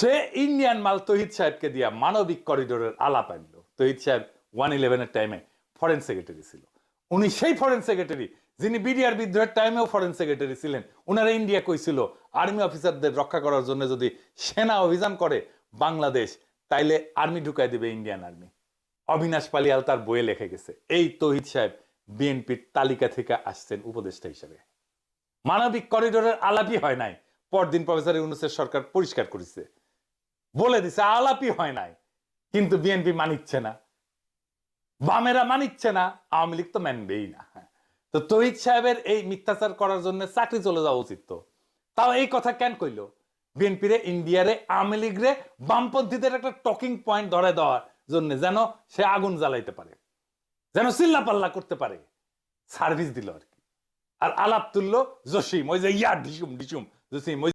সে Indian মাল তহিদ সাহেবকে দিয়া মানবিক করিডোরের আলাপ আনলো। তহিদ সাহেব ওয়ান ইলেভেনের টাইমে ফরেন সেক্রেটারি ছিল। উনি সেই ফরেন সেক্রেটারি যিনি বিডিআর বিদ্রোহের টাইমেও ফরেন সেক্রেটারি ছিলেন। ওনারা ইন্ডিয়া কইছিল আর্মি অফিসারদের রক্ষা করার জন্য যদি সেনা অভিযান করে বাংলাদেশ, তাইলে আর্মি ঢুকাই দিবে ইন্ডিয়ান আর্মি অবিনাশ পালিয়াল তার বইয়ে লেখে গেছে, এই তহিদ সাহেব বিএনপির তালিকা থেকে আসছেন উপদেষ্টা হিসেবে। মানবিক করিডোরের আলাপই হয় নাই। পরদিন প্রফেসর ইউনুসের সরকার পরিষ্কার করেছে। বলে দিছে, আলাপই হয় নাই। কিন্তু বিএনপি মানিচ্ছে না। বামেরা মানিচ্ছে না, আওয়ামী লীগ তো মানবেই না। তো তহিদ সাহেবের এই মিথ্যাচার করার জন্য চাকরি চলে যাওয়া উচিত তো। তাও এই কথা কেন কইলো? বিএনপিরে ইন্ডিয়ারে আওয়ামী লীগরে বামপন্থীদের একটা টকিং পয়েন্ট ধরে দেওয়ার জন্য যেন সে আগুন জ্বালাইতে পারে। যেন চিল্লা পাল্লা করতে পারে। সার্ভিস দিল আর কি। আর আলাপ তুললো জসিম, ওই যে ইয়া ঢিসুম ঢিসুম, জসিম, ওই